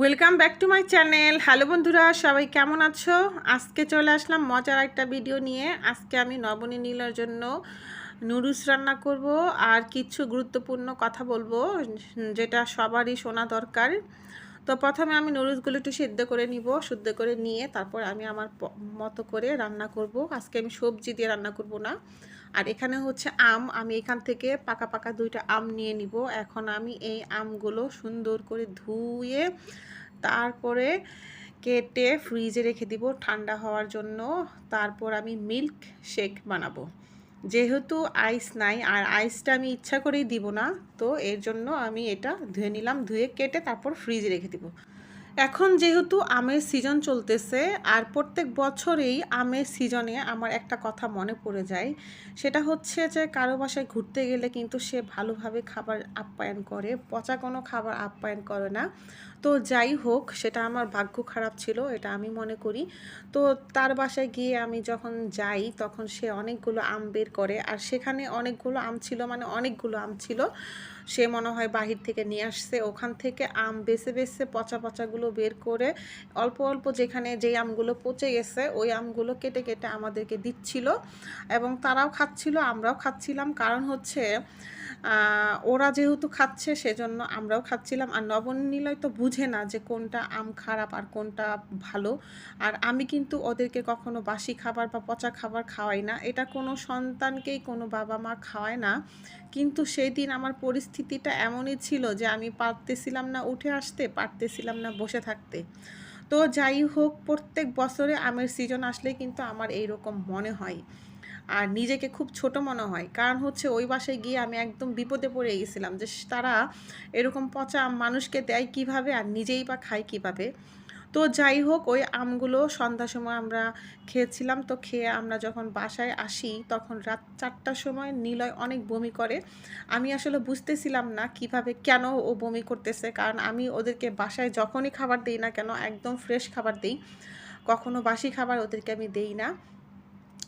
Welcome back to my channel hello বন্ধুরা, সবাই কেমন আছো? আজকে চলে আসলাম মজার একটা ভিডিও নিয়ে। আজকে আমি নবনী নীলার জন্য নুডলস রান্না করব আর কিছু গুরুত্বপূর্ণ কথা বলব, যেটা সবারই শোনা দরকার। তো প্রথমে আমি নুডলসগুলো একটু সিদ্ধ করে নিব, শুদ্ধ করে নিয়ে তারপর আমি আমার মতো করে রান্না করব। আজকে আমি সবজি দিয়ে রান্না করব না। আর এখানে হচ্ছে আম, আমি এখান থেকে পাকা পাকা দুইটা আম নিয়ে নিব। এখন আমি এই আমগুলো সুন্দর করে ধুয়ে তারপরে কেটে ফ্রিজে রেখে দিব ঠান্ডা হওয়ার জন্য। তারপর আমি মিল্ক শেক বানাবো। যেহেতু আইস নাই আর আইসটা আমি ইচ্ছা করেই দিব না, তো এর জন্য আমি এটা ধুয়ে নিলাম, ধুয়ে কেটে তারপর ফ্রিজে রেখে দিব। এখন যেহেতু আমের সিজন চলতেছে, আর প্রত্যেক বছরেই আমের সিজনে আমার একটা কথা মনে পড়ে যায়। সেটা হচ্ছে যে, কারও বাসায় ঘুরতে গেলে কিন্তু সে ভালোভাবে খাবার আপ্যায়ন করে, পচা কোনো খাবার আপ্যায়ন করে না। তো যাই হোক, সেটা আমার ভাগ্য খারাপ ছিল, এটা আমি মনে করি। তো তার বাসায় গিয়ে আমি যখন যাই, তখন সে অনেকগুলো আম বের করে, আর সেখানে অনেকগুলো আম ছিল মানে অনেকগুলো আম ছিল। সে মনে হয় বাহির থেকে নিয়ে আসছে, ওখান থেকে আম বেছে বেছে পচা পচাগুলো বের করে, অল্প অল্প যেখানে যেই আমগুলো পচে গেছে, ওই আমগুলো কেটে কেটে আমাদেরকে দিচ্ছিল। এবং তারাও খাচ্ছিল, আমরাও খাচ্ছিলাম। কারণ হচ্ছে ওরা যেহেতু খাচ্ছে, সেজন্য আমরাও খাচ্ছিলাম। আর নবনীলয় তো বুঝে না যে কোনটা আম খারাপ আর কোনটা ভালো। আর আমি কিন্তু ওদেরকে কখনো বাসি খাবার বা পচা খাবার খাওয়াই না। এটা কোনো সন্তানকেই কোনো বাবা মা খাওয়ায় না। কিন্তু সেই দিন আমার পরিস্থিতিটা এমনই ছিল যে আমি পারতেছিলাম না উঠে আসতে, পারতেছিলাম না বসে থাকতে। তো যাই হোক, প্রত্যেক বছরে আমের সিজন আসলে কিন্তু আমার এই রকম মনে হয়। আর নিজেকে খুব ছোট মনে হয়। কারণ হচ্ছে ওই বাসায় গিয়ে আমি একদম বিপদে পড়ে গেছিলাম যে তারা এরকম পচা মানুষকে দেয় কীভাবে আর নিজেই বা খায় কীভাবে। তো যাই হোক, ওই আমগুলো সন্ধ্যার সময় আমরা খেয়েছিলাম। তো খেয়ে আমরা যখন বাসায় আসি, তখন রাত চারটার সময় নিলয় অনেক বমি করে। আমি আসলে বুঝতেছিলাম না কীভাবে কেন ও বমি করতেছে। কারণ আমি ওদেরকে বাসায় যখনই খাবার দিই না কেন, একদম ফ্রেশ খাবার দিই। কখনো বাসি খাবার ওদেরকে আমি দেই না।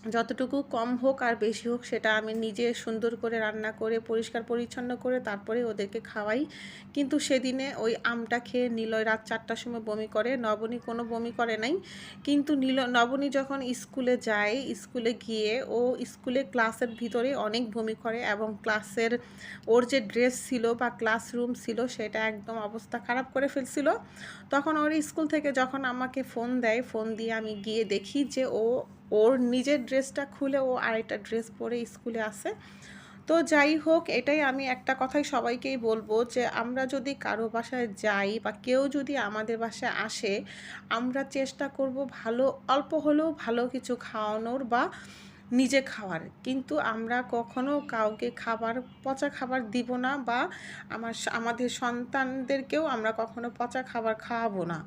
যতটুকু কম হোক আর বেশি হোক সেটা আমি নিজে সুন্দর করে রান্না করে, পরিষ্কার পরিচ্ছন্ন করে তারপরে ওদেরকে খাওয়াই। কিন্তু সেদিনে ওই আমটা খেয়ে নিলয় রাত চারটার সময় বমি করে। নবনী কোনো বমি করে নাই। কিন্তু নীল, নবনী যখন স্কুলে যায়, স্কুলে গিয়ে ও স্কুলে ক্লাসের ভিতরে অনেক বমি করে এবং ক্লাসের ওর যে ড্রেস ছিল বা ক্লাসরুম ছিল সেটা একদম অবস্থা খারাপ করে ফেলছিল। তখন ওর স্কুল থেকে যখন আমাকে ফোন দেয়, ফোন দিয়ে আমি গিয়ে দেখি যে ও ওর নিজের ড্রেসটা খুলে ও আরেকটা ড্রেস পরে স্কুলে আসে। তো যাই হোক, এটাই আমি একটা কথাই সবাইকেই বলব যে, আমরা যদি কারও বাসায় যাই বা কেউ যদি আমাদের বাসায় আসে, আমরা চেষ্টা করব ভালো, অল্প হলেও ভালো কিছু খাওয়ানোর বা নিজে খাওয়ার। কিন্তু আমরা কখনো কাউকে খাবার, পচা খাবার দিব না বা আমার আমাদের সন্তানদেরকেও আমরা কখনো পচা খাবার খাওয়াবো না।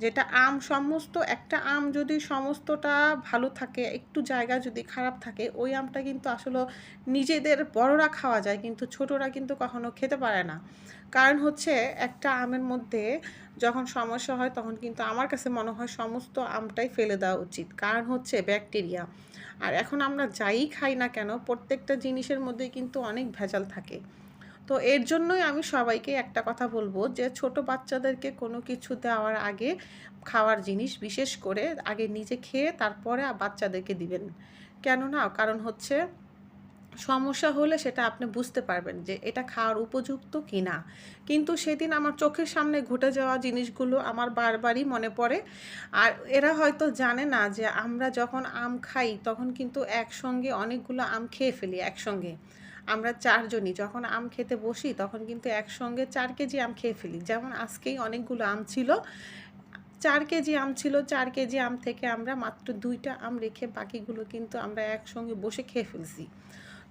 যেটা আম সমস্ত, একটা আম যদি সমস্তটা ভালো থাকে, একটু জায়গা যদি খারাপ থাকে, ওই আমটা কিন্তু আসলে নিজেদের বড়রা খাওয়া যায়, কিন্তু ছোটরা কিন্তু কখনো খেতে পারে না। কারণ হচ্ছে একটা আমের মধ্যে যখন সমস্যা হয়, তখন কিন্তু আমার কাছে মনে হয় সমস্ত আমটাই ফেলে দেওয়া উচিত। কারণ হচ্ছে ব্যাকটেরিয়া। আর এখন আমরা যাই খাই না কেন, প্রত্যেকটা জিনিসের মধ্যে কিন্তু অনেক ভেজাল থাকে। তো এর জন্যই আমি সবাইকে একটা কথা বলব যে ছোট বাচ্চাদেরকে কোনো কিছু দেওয়ার আগে খাওয়ার জিনিস বিশেষ করে আগে নিজে খেয়ে তারপরে বাচ্চাদেরকে দিবেন। কেন না কারণ হচ্ছে সমস্যা হলে সেটা আপনি বুঝতে পারবেন যে এটা খাওয়ার উপযুক্ত কি না কিন্তু সেদিন আমার চোখের সামনে ঘটে যাওয়া জিনিসগুলো আমার বারবারই মনে পড়ে। আর এরা হয়তো জানে না যে আমরা যখন আম খাই তখন কিন্তু একসঙ্গে অনেকগুলো আম খেয়ে ফেলি একসঙ্গে। আমরা চারজনই যখন আম খেতে বসি তখন কিন্তু একসঙ্গে চার কেজি আম খেয়ে ফেলি। যেমন আজকেই অনেকগুলো আম ছিল, চার কেজি আম ছিল, চার কেজি আম থেকে আমরা মাত্র দুইটা আম রেখে বাকিগুলো কিন্তু আমরা একসঙ্গে বসে খেয়ে ফেলছি।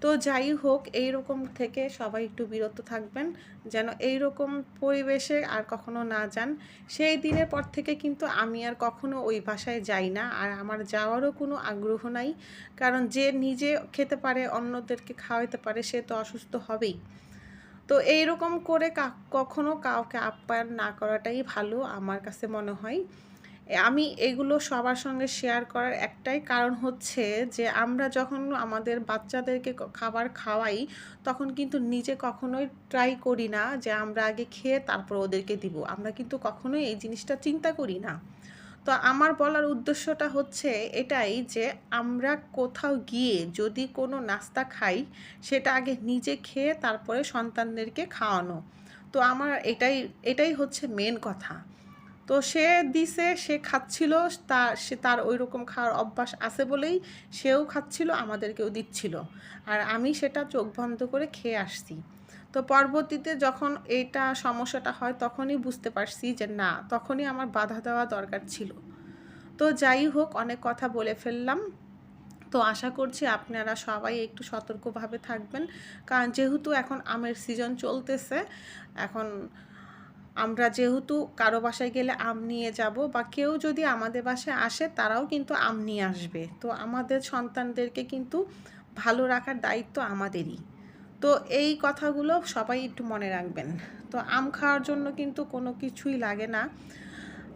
তো যাই হোক এই রকম থেকে সবাই একটু বিরত থাকবেন, যেন এই রকম পরিবেশে আর কখনো না যান। সেই দিনের পর থেকে কিন্তু আমি আর কখনো ওই বাসায় যাই না, আর আমার যাওয়ারও কোনো আগ্রহ নাই। কারণ যে নিজে খেতে পারে, অন্যদেরকে খাওয়াতে পারে, সে তো অসুস্থ হবেই। তো এই রকম করে কখনো কাউকে আপ্যায়ন না করাটাই ভালো, আমার কাছে মনে হয়। আমি এগুলো সবার সঙ্গে শেয়ার করার একটাই কারণ হচ্ছে যে, আমরা যখন আমাদের বাচ্চাদেরকে খাবার খাওয়াই, তখন কিন্তু নিজে কখনোই ট্রাই করি না যে, আমরা আগে খেয়ে তারপর ওদেরকে দিব। আমরা কিন্তু কখনোই এই জিনিসটা চিন্তা করি না। তো আমার বলার উদ্দেশ্যটা হচ্ছে এটাই যে, আমরা কোথাও গিয়ে যদি কোনো নাস্তা খাই, সেটা আগে নিজে খেয়ে তারপরে সন্তানদেরকে খাওয়ানো। তো আমার এটাই এটাই হচ্ছে মেন কথা। তো সে দিছে, সে খাচ্ছিল তার সে তার ওই রকম খাওয়ার অভ্যাস আছে বলেই সেও খাচ্ছিল, আমাদেরকেও দিচ্ছিল। আর আমি সেটা চোখ বন্ধ করে খেয়ে আসছি। তো পরবর্তীতে যখন এইটা সমস্যাটা হয়, তখনই বুঝতে পারছি যে না, তখনই আমার বাধা দেওয়া দরকার ছিল। তো যাই হোক, অনেক কথা বলে ফেললাম। তো আশা করছি আপনারা সবাই একটু সতর্কভাবে থাকবেন। কারণ যেহেতু এখন আমের সিজন চলতেছে, এখন আমরা যেহেতু কারও বাসায় গেলে আম নিয়ে যাব বা কেউ যদি আমাদের বাসায় আসে, তারাও কিন্তু আম নিয়ে আসবে। তো আমাদের সন্তানদেরকে কিন্তু ভালো রাখার দায়িত্ব আমাদেরই। তো এই কথাগুলো সবাই একটু মনে রাখবেন। তো আম খাওয়ার জন্য কিন্তু কোনো কিছুই লাগে না।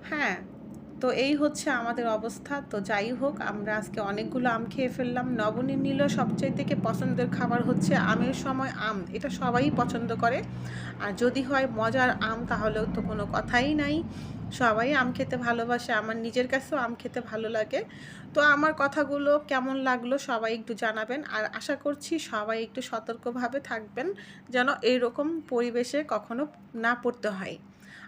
হ্যাঁ তো এই হচ্ছে আমাদের অবস্থা। তো যাই হোক, আমরা আজকে অনেকগুলো আম খেয়ে ফেললাম। নবনী নীল সবচেয়ে থেকে পছন্দের খাবার হচ্ছে আমের সময় আম। এটা সবাই পছন্দ করে। আর যদি হয় মজার আম, তাহলেও তো কোনো কথাই নাই। সবাই আম খেতে ভালোবাসে। আমার নিজের কাছেও আম খেতে ভালো লাগে। তো আমার কথাগুলো কেমন লাগল সবাই একটু জানাবেন। আর আশা করছি সবাই একটু সতর্কভাবে থাকবেন, যেন এইরকম পরিবেশে কখনো না পড়তে হয়।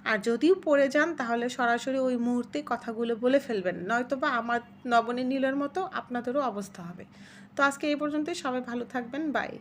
আর যদিও পড়ে যান, তাহলে সরাসরি ওই মুহূর্তে কথাগুলো বলে ফেলবেন। নয়তো বা আমার নবনী নীলের মতো আপনাদেরও অবস্থা হবে। তো আজকে এই পর্যন্তই। সবাই ভালো থাকবেন। বাই